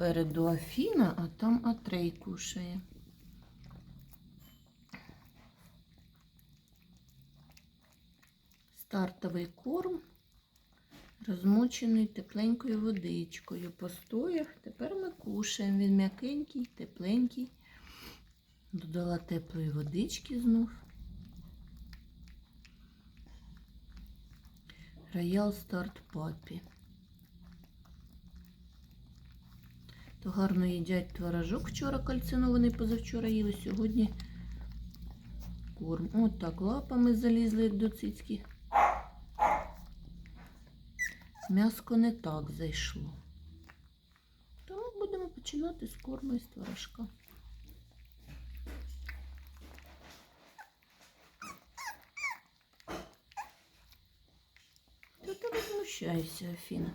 Попереду Афіна, а там Атрей кушає. Стартовий корм, розмочений тепленькою водичкою. Постояв. Тепер ми кушаємо. Він м'якенький, тепленький. Додала теплої водички знов. Роял старт папі. То гарно їдять творожок вчора кальцинований, позавчора їли, сьогодні корм. От так лапами залізли, до цицьки. М'яско не так зайшло. Тому будемо починати з корму із творожка. Та ти возмущайся, Афіна.